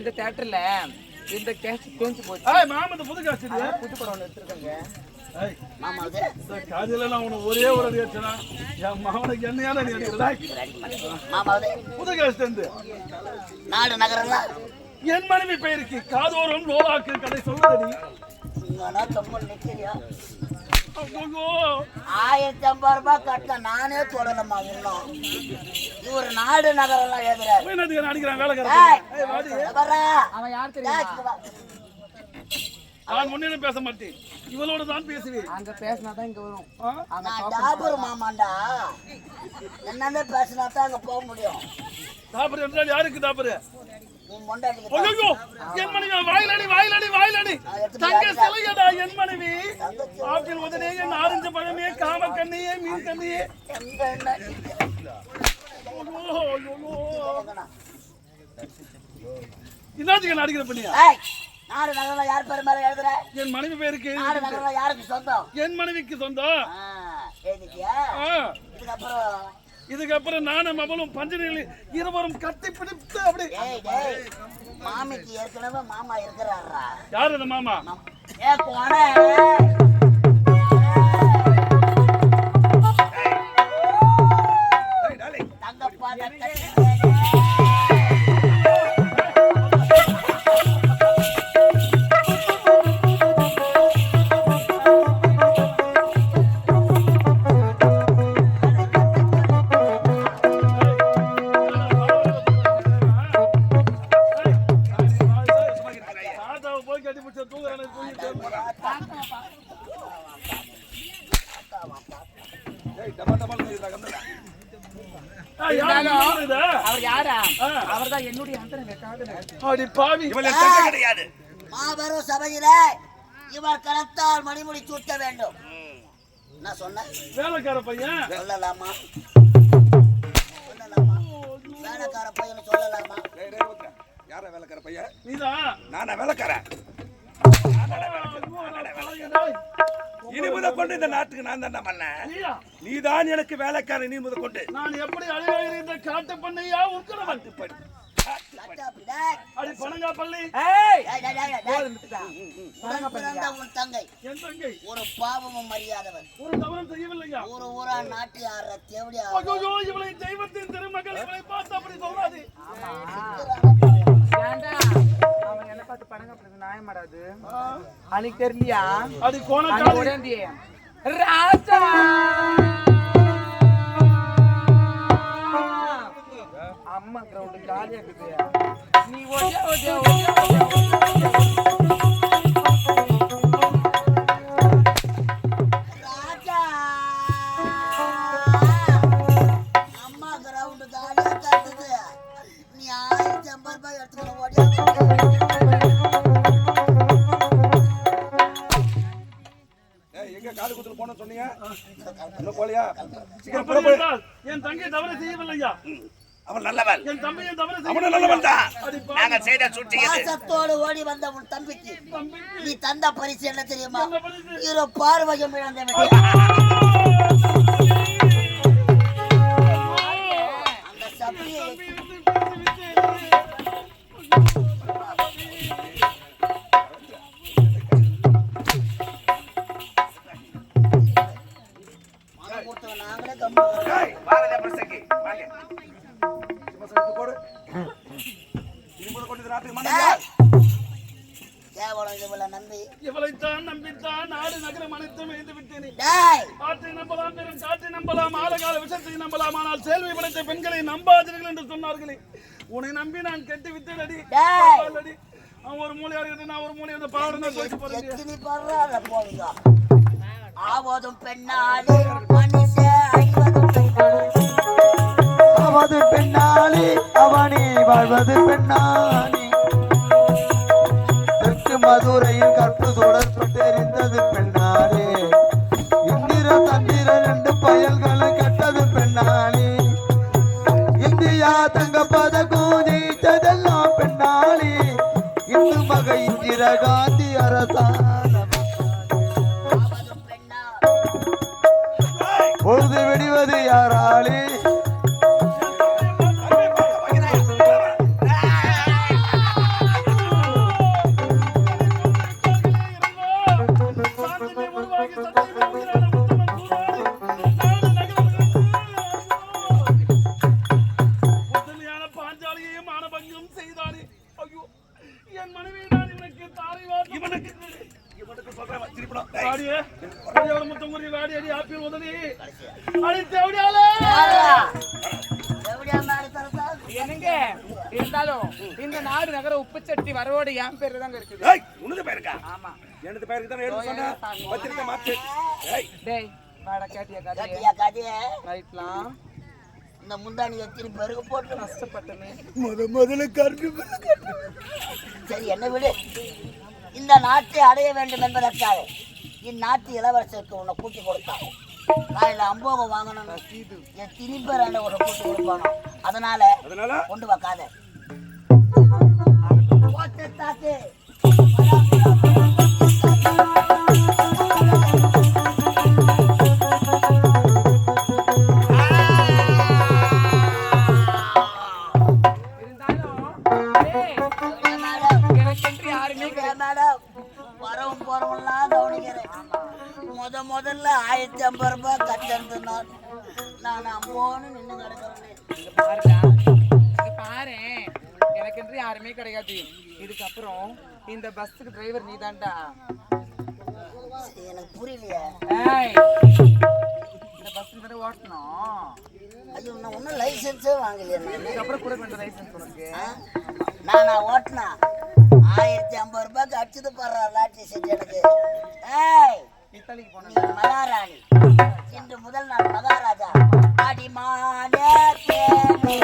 இந்த தேட்டர்ல இந்த கேஸ்ட் தோஞ்சு போச்சு. ஏய் மாமா இந்த புது காசு இது? புது படம் ஒன்று எடுத்துருக்காங்க. ஏய் மாமா அது? காதில நான் உனக்கு ஒரே ஒரு அடி அடிச்சனா என் மாமனுக்கு என்னையான நீ அடிக்கிறதா? மாமா அது? புது காசு இருந்து நாடு நகரம்லாம் என் மனைவி பெயருக்கு காதோறும் லோலாக்கு கதை சொல்லுதடி. இங்கன்னா தொம்பல் நிக்கிறியா ஆயிரத்தி ஐம்பது ரூபாய் கட்டின நானே தொடணுமா இன்னும் இவர் நாடு நகரம்லாம் எழுதுறாரு. என்னதுக்கு நான் அடிக்கிறான் வேலைக்காரன். அவன் யார் தெரியுமா. நான் முன்னிடம் பேச மாட்டேன். இவளோட தான் பேசுவேன். அங்க பேசினா தான் இங்க வரும். நான் டாபர் மாமாண்டா. என்னன்னு பேசினா தான் அங்க போக முடியும். தாப்பரு என்றால் யாருக்கு ஐயோ என் மனைவி வாயிலடி வாயிலடி வாயிலடி. தங்க சிலையடா என் மனைவி. ஆப்பிள் உதனே என் ஆரஞ்சு பழமே காம கண்ணியே மீன் கண்ணியே நான் அடிக்கிற பண்ணியா? நாடு நகரம் யார் பேர் மேல எழுதுற? என் மனைவி பேருக்கு. நாடு நகரம் யாருக்கு சொந்தம்? என் மனைவிக்கு சொந்தம். இதுக்கப்புறம்? இதுக்கப்புறம் நானும் அவளும் பஞ்சனையில் இருவரும் கட்டி பிடித்து அப்படி மாமிக்கு ஏற்கனவே மாமா இருக்கிறாரா யார் அந்த மாமா? ஏ போன அவர் யாரா? ஆ. அவர் தான் என்னுடைய அந்தரங்க பாவி. கிடையாது. மாபெரும் சபையில இவர் கரத்தால் மணிமுடி சூட்ட வேண்டும். நான் சொன்னேன். வேலைக்கார பையன். சொல்லலாமா? நான் தான் பண்ணேன் நீயா? நீதான் எனக்கு வேலைக்காரன் நீ முத கொண்டு. நான் எப்படி அழிவாகிறேன் இந்த காட்டு பண்ணையா கட்டா அப்படி, டேய். அடி பணங்கா பள்ளி உன் தங்கை. என் தங்கை? ஒரு பாவமும் மரியாதவன் ஒரு தவறும் செய்யவில்லையா? ஊரு ஊரா நாட்டி ஆடுற தேவடி ஐயோ இவளை தெய்வத்தின் திருமகள் இவளை பார்த்து அப்படி சொல்லாது அவன் என்ன பார்த்து பணங்க நியாயமாடாது அன்னைக்கு தெரியலையா? கோணக்காரி உடந்தி ராஜா! அம்மா கிரவுண்ட் ஜாலியா இருக்குது நீ ஓடியா ஓடியா ஓடியா. இன்னும் போலியா என் தங்கை தவறு செய்யவில்லையா? அவன் நல்லவன். என் தம்பியை தவறு அவனும் நல்லவன் தான். அடி நாங்க செய்த சூழ்ச்சியது பாசத்தோடு ஓடி வந்த உன் தம்பிக்கு தம்பி. நீ தந்த பரிசு என்ன தெரியுமா? என்ன? இரு பார்வையும் இழந்த கேவலம் இதுவள நம்பி இவளைத்தான் நம்பித்தான் நாடு நகரம் அனைத்தும் எழுந்து விட்டேனே. டேய். ஆற்றை நம்பலாம் பெரும் காற்றை நம்பலாம் ஆழகால விஷத்தை நம்பலாம் ஆனால் செல்வி படைத்த பெண்களை நம்பாதீர்கள் என்று சொன்னார்களே. உன்னை நம்பி நான் கெட்டு விட்டேன் டேய். அடி அவன் ஒரு மூலையா நான் ஒரு மூலையா இந்த பாவடம் தான் தோச்சு போறேன் ஆவதும் மனுஷ போவது பெண்ணாளி அவனி வாழ்வது பெண்ணாளி தெற்கு மதுரையில் கற்பு சுடர்ப்பு தெரிந்தது பெண்ணாளி இந்திர தந்திர ரெண்டு பயல்களை கட்டது பெண்ணாளி இந்தியா தங்க பதகம் ஜெயித்ததெல்லாம் பெண்ணாளி இந்து மக இந்திர காந்தி அரசான ஐயோ என் மனைவி நான் இவனுக்கு தாடி வாட்டி இவனுக்கு வாடி அடி ஆப்பிள் இந்த நாடு நகர உப்புச்சட்டி வரவோட என் பேரு தாங்க இருக்குது. ஏய் பேருக்கா? ஆமா. எனது பேருக்கு தான் எழுதி சொன்னா? பத்திரிக்கை மாத்து டேய். வாடா கேட்டியா கதையா? கதையா? ரைட்லாம் இந்த முந்தானி எத்தனை பேருக்கு போட்டு கஷ்டப்பட்டமே முத முதல்ல கருத்து சரி என்ன விடு. இந்த நாட்டை அடைய வேண்டும் என்பதற்காக இந்நாட்டு இளவரசருக்கு உன்னை கூட்டி கொடுத்தான். காலையில் அம்போகம் வாங்கணும் என் திணிப்பர் அந்த ஒரு கூட்டி கொடுப்பானோ? அதனால அதனால? கொண்டு வைக்காத தாக்கு. முத முதல்ல ஆயிரத்தி ஐம்பது ரூபாய் கட்டந்து நான் நான் அம்போன்னு நின்று கிடக்கிறேன். பாரு. எனக்கென்று யாருமே கிடையாது. இதுக்கப்புறம் இந்த பஸ்ஸுக்கு டிரைவர் நீதான்டா. சரி, எனக்கு புரியலையே. இந்த பஸ் தானே ஓட்டணும். ஐயோ நான் ஒன்றும் லைசன்ஸே வாங்கலையே இதுக்கப்புறம் கூட கொஞ்சம் லைசன்ஸ் உனக்கு? நான் நான் ஓட்டினா ஆயிரத்தி ஐம்பது ரூபாய்க்கு அடிச்சது பாடுறா லாட்ரி செஞ்சு எனக்கு. ஏய் மகாராணி. இன்று முதல் நான் மகாராஜா. அடிமானே தேனே.